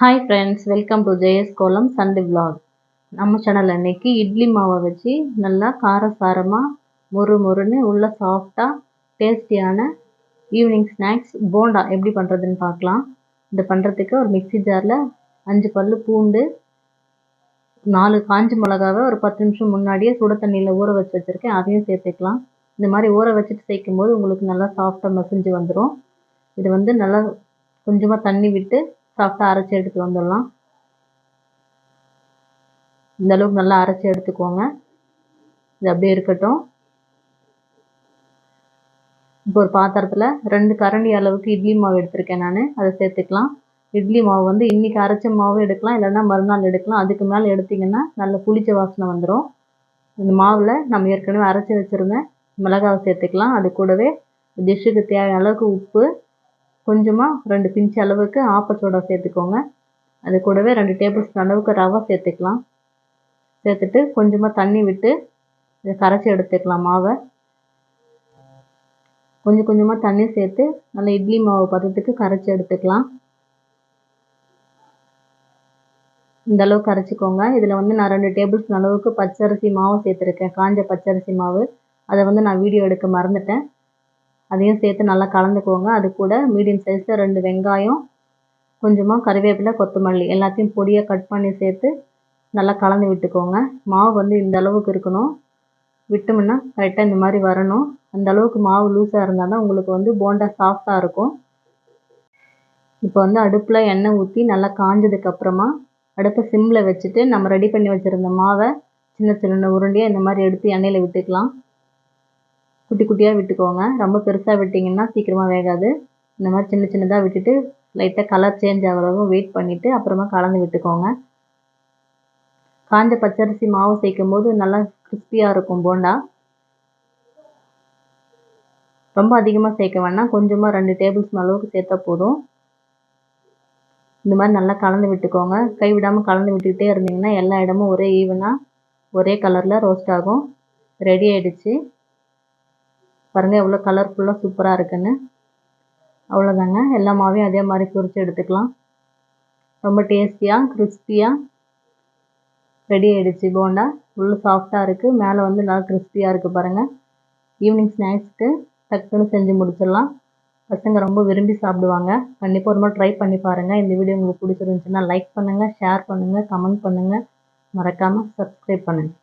Hi friends welcome to Jaya's kolam Sunday vlog நம்ம channel அன்னைக்கு இட்லி மாவை வச்சு நல்லா காரசாரமாக மொறு மொறுன்னு உள்ள சாஃப்டாக டேஸ்டியான ஈவினிங் ஸ்நாக்ஸ் போண்டா எப்படி பண்ணுறதுன்னு பார்க்கலாம். இதை பண்ணுறதுக்கு ஒரு மிக்ஸி ஜாரில் அஞ்சு பல் பூண்டு நாலு காஞ்சி மிளகாவை ஒரு பத்து நிமிஷம் முன்னாடியே சுட தண்ணியில் ஊற வச்சு வச்சுருக்கேன். அதையும் சேர்த்துக்கலாம். இந்த மாதிரி ஊற வச்சுட்டு சேர்க்கும் போது உங்களுக்கு நல்லா சாஃப்டாக மசிஞ்சு வந்துடும் இது வந்து நல்லா கொஞ்சமாக தண்ணி விட்டு சாஃப்டாக அரைச்சி எடுத்து வந்துடலாம். இந்த அளவுக்கு நல்லா அரைச்சி எடுத்துக்கோங்க. இது அப்படியே இருக்கட்டும். இப்போ ஒரு பாத்திரத்தில் ரெண்டு கரண்டி அளவுக்கு இட்லி மாவு எடுத்திருக்கேன் நான். அதை சேர்த்துக்கலாம். இட்லி மாவு வந்து இன்றைக்கி அரைச்ச மாவு எடுக்கலாம் இல்லைன்னா மறுநாள் எடுக்கலாம். அதுக்கு மேலே எடுத்திங்கன்னா நல்ல புளிச்ச வாசனை வந்துடும் இந்த மாவில் நம்ம ஏற்கனவே அரைச்சி வச்சுருந்தேன் மிளகாவை சேர்த்துக்கலாம். அது கூடவே டிஷ்ஷுக்கு தேவையான அளவுக்கு உப்பு கொஞ்சமாக ரெண்டு பிஞ்ச் அளவுக்கு ஆப்பச்சோடா சேர்த்துக்கோங்க. அது கூடவே ரெண்டு டேபிள் ஸ்பூன் அளவுக்கு ரவை சேர்த்துக்கலாம். சேர்த்துட்டு கொஞ்சமாக தண்ணி விட்டு இதை கரைச்சி எடுத்துக்கலாம் மாவை. கொஞ்சம் கொஞ்சமாக தண்ணி சேர்த்து நல்லா இட்லி மாவு பதத்துக்கு கரைச்சி எடுத்துக்கலாம். இந்த அளவுக்கு கரைச்சிக்கோங்க. இதில் வந்து நான் ரெண்டு டேபிள் ஸ்பூன் அளவுக்கு பச்சரிசி மாவு சேர்த்துருக்கேன். காஞ்ச பச்சரிசி மாவு. அதை வந்து நான் வீடியோ எடுக்க மறந்துட்டேன். அதையும் சேர்த்து நல்லா கலந்துக்கோங்க. அது கூட மீடியம் சைஸில் ரெண்டு வெங்காயம் கொஞ்சமாக கருவேப்பிலை கொத்தமல்லி எல்லாத்தையும் பொடியாக கட் பண்ணி சேர்த்து நல்லா கலந்து விட்டுக்கோங்க. மாவு வந்து இந்த அளவுக்கு இருக்கணும். விட்டோம்னா கரெக்டாக இந்த மாதிரி வரணும். அந்த அளவுக்கு மாவு லூஸாக இருந்தால் தான் உங்களுக்கு வந்து போண்டா சாஃப்டாக இருக்கும். இப்போ வந்து அடுப்பில் எண்ணெய் ஊற்றி நல்லா காஞ்சதுக்கப்புறமா அடுப்பை சிம்மில் வச்சுட்டு நம்ம ரெடி பண்ணி வச்சுருந்த மாவை சின்ன சின்ன உருண்டையாக இந்த மாதிரி எடுத்து எண்ணெயில் விட்டுக்கலாம். குட்டி குட்டியாக விட்டுக்கோங்க. ரொம்ப பெருசாக விட்டிங்கன்னா சீக்கிரமாக வேகாது. இந்த மாதிரி சின்ன சின்னதாக விட்டுட்டு லைட்டாக கலர் சேஞ்ச் ஆகிறவங்க வெயிட் பண்ணிவிட்டு அப்புறமா கலந்து விட்டுக்கோங்க. காஞ்ச பச்சரிசி மாவு சேர்க்கும் போது நல்லா கிறிஸ்பியாக இருக்கும் போண்டா. ரொம்ப அதிகமாக சேர்க்க வேணாம். கொஞ்சமாக ரெண்டு டேபிள் ஸ்பூன் அளவுக்கு சேர்த்தா போதும். இந்த மாதிரி நல்லா கலந்து விட்டுக்கோங்க. கை விடாமல் கலந்து விட்டுக்கிட்டே இருந்தீங்கன்னா எல்லா இடமும் ஒரே ஈவனாக ஒரே கலரில் ரோஸ்ட் ஆகும். ரெடி ஆகிடுச்சு பாருங்கள் எவ்வளோ கலர்ஃபுல்லாக சூப்பராக இருக்குன்னு. அவ்வளோதாங்க. எல்லா மாவையும் அதே மாதிரி பொரித்து எடுத்துக்கலாம். ரொம்ப டேஸ்டியாக கிறிஸ்பியாக ரெடி ஆகிடுச்சு போண்டா. ஃபுல்லாக சாஃப்டாக இருக்குது மேலே வந்து நல்லா கிறிஸ்பியாக இருக்குது பாருங்கள் ஈவினிங் ஸ்நாக்ஸ்க்கு டக்குன்னு செஞ்சு முடிச்சிடலாம். பசங்க ரொம்ப விரும்பி சாப்பிடுவாங்க. கண்டிப்பாக ஒரு மாதிரி ட்ரை பண்ணி பாருங்கள் இந்த வீடியோ உங்களுக்கு பிடிச்சிருந்துச்சுன்னா லைக் பண்ணுங்கள் ஷேர் பண்ணுங்கள் கமெண்ட் பண்ணுங்கள் மறக்காமல் சப்ஸ்கிரைப் பண்ணுங்கள்